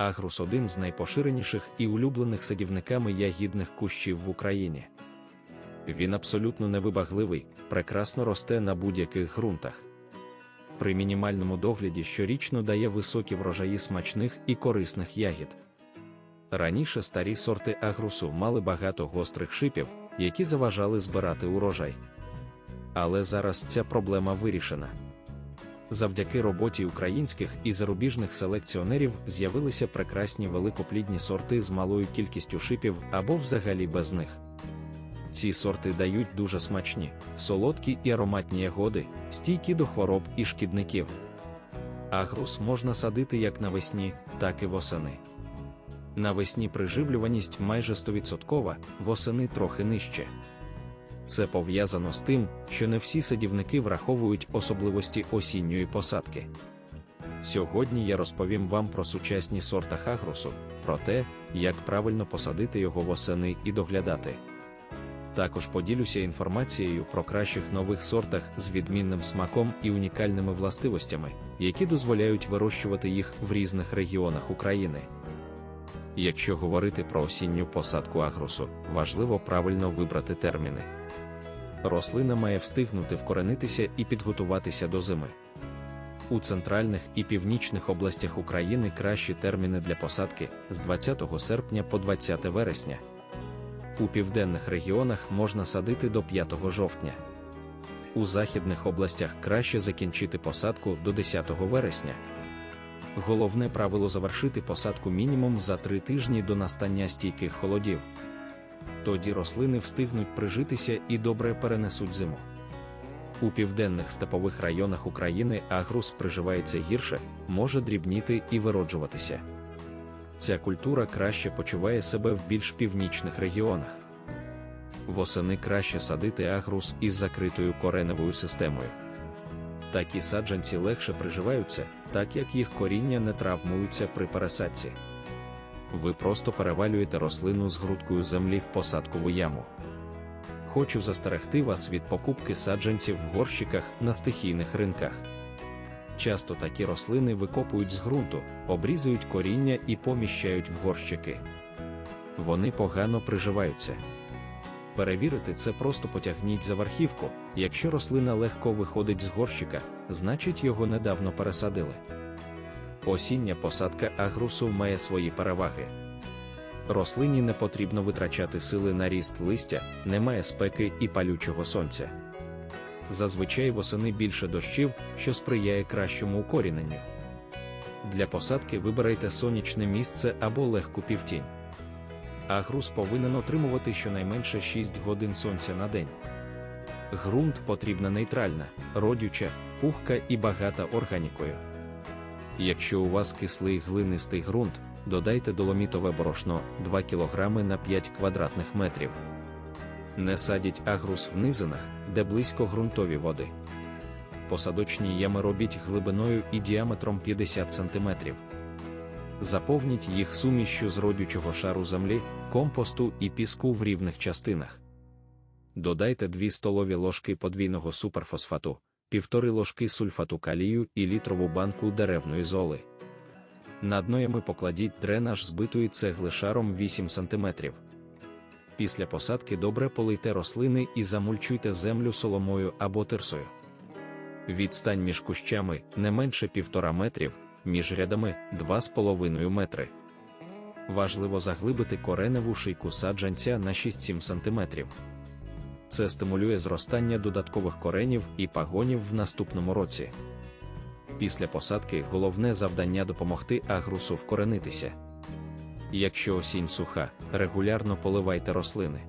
Агрус один з найпоширеніших і улюблених садівниками ягідних кущів в Україні. Він абсолютно невибагливий, прекрасно росте на будь-яких ґрунтах. При мінімальному догляді щорічно дає високі врожаї смачних і корисних ягід. Раніше старі сорти агрусу мали багато гострих шипів, які заважали збирати урожай. Але зараз ця проблема вирішена. Завдяки роботі українських і зарубіжних селекціонерів з'явилися прекрасні великоплідні сорти з малою кількістю шипів або взагалі без них. Ці сорти дають дуже смачні, солодкі і ароматні ягоди, стійкі до хвороб і шкідників. Агрус можна садити як навесні, так і восени. Навесні приживлюваність майже 100%, восени трохи нижче. Це пов'язано з тим, що не всі садівники враховують особливості осінньої посадки. Сьогодні я розповім вам про сучасні сорта хагрусу, про те, як правильно посадити його восени і доглядати. Також поділюся інформацією про кращих нових сортах з відмінним смаком і унікальними властивостями, які дозволяють вирощувати їх в різних регіонах України. Якщо говорити про осінню посадку агрусу, важливо правильно вибрати терміни. Рослина має встигнути вкоренитися і підготуватися до зими. У центральних і північних областях України кращі терміни для посадки з 20 серпня по 20 вересня. У південних регіонах можна садити до 5 жовтня. У західних областях краще закінчити посадку до 10 вересня. Головне правило завершити посадку мінімум за 3 тижні до настання стійких холодів. Тоді рослини встигнуть прижитися і добре перенесуть зиму. У південних степових районах України агрус приживається гірше, може дрібніти і вироджуватися. Ця культура краще почуває себе в більш північних регіонах. Восени краще садити агрус із закритою кореневою системою. Такі саджанці легше приживаються, так як їх коріння не травмуються при пересадці. Ви просто перевалюєте рослину з грудкою землі в посадкову яму. Хочу застерегти вас від покупки саджанців в горщиках на стихійних ринках. Часто такі рослини викопують з ґрунту, обрізують коріння і поміщають в горщики. Вони погано приживаються. Перевірити це просто потягніть за верхівку. Якщо рослина легко виходить з горщика, значить його недавно пересадили. Осіння посадка агрусу має свої переваги. Рослині не потрібно витрачати сили на ріст листя, немає спеки і палючого сонця. Зазвичай восени більше дощів, що сприяє кращому укоріненню. Для посадки вибирайте сонячне місце або легку півтінь. Агрус повинен отримувати щонайменше 6 годин сонця на день. Грунт потрібна нейтральна, родюча, пухка і багата органікою. Якщо у вас кислий глинистий ґрунт, додайте доломітове борошно 2 кг на 5 квадратних метрів. Не садіть агрус в низинах, де близько ґрунтові води. Посадочні ями робіть глибиною і діаметром 50 см. Заповніть їх сумішю з родючого шару землі, компосту і піску в рівних частинах. Додайте 2 столові ложки подвійного суперфосфату, півтори ложки сульфату калію і літрову банку деревної золи. На дно ями покладіть дренаж збитої цегли шаром 8 см. Після посадки добре полийте рослини і замульчуйте землю соломою або тирсою. Відстань між кущами не менше 1,5 метрів, між рядами 2,5 метри. Важливо заглибити кореневу шийку саджанця на 6-7 см. Це стимулює зростання додаткових коренів і пагонів в наступному році. Після посадки головне завдання допомогти агрусу вкоренитися. Якщо осінь суха, регулярно поливайте рослини.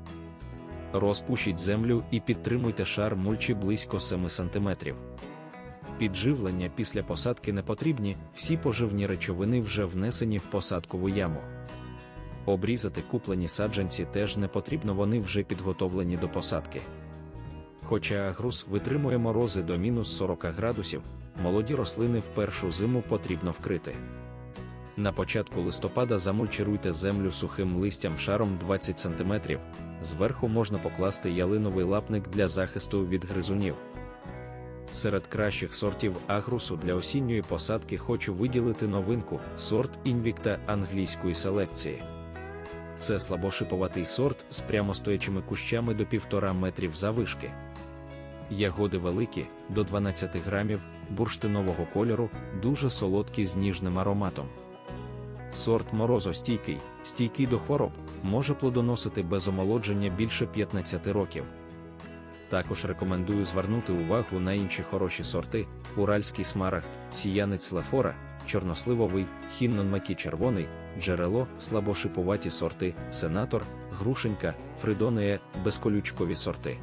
Розпушіть землю і підтримуйте шар мульчі близько 7 см. Підживлення після посадки не потрібні, всі поживні речовини вже внесені в посадкову яму. Обрізати куплені саджанці теж не потрібно, вони вже підготовлені до посадки. Хоча агрус витримує морози до мінус 40 градусів, молоді рослини в першу зиму потрібно вкрити. На початку листопада замульчируйте землю сухим листям шаром 20 см, зверху можна покласти ялиновий лапник для захисту від гризунів. Серед кращих сортів агрусу для осінньої посадки хочу виділити новинку сорт Invicta англійської селекції. Це слабошиповатий сорт з прямостоячими кущами до 1,5 метрів завишки. Ягоди великі, до 12 грамів, бурштинового кольору, дуже солодкі з ніжним ароматом. Сорт морозостійкий, стійкий до хвороб, може плодоносити без омолодження більше 15 років. Також рекомендую звернути увагу на інші хороші сорти: уральський смарагд, сіянець лефора, чорносливовий, хіннон макі червоний, джерело, слабошиповаті сорти, сенатор, грушенька, фридонея, безколючкові сорти.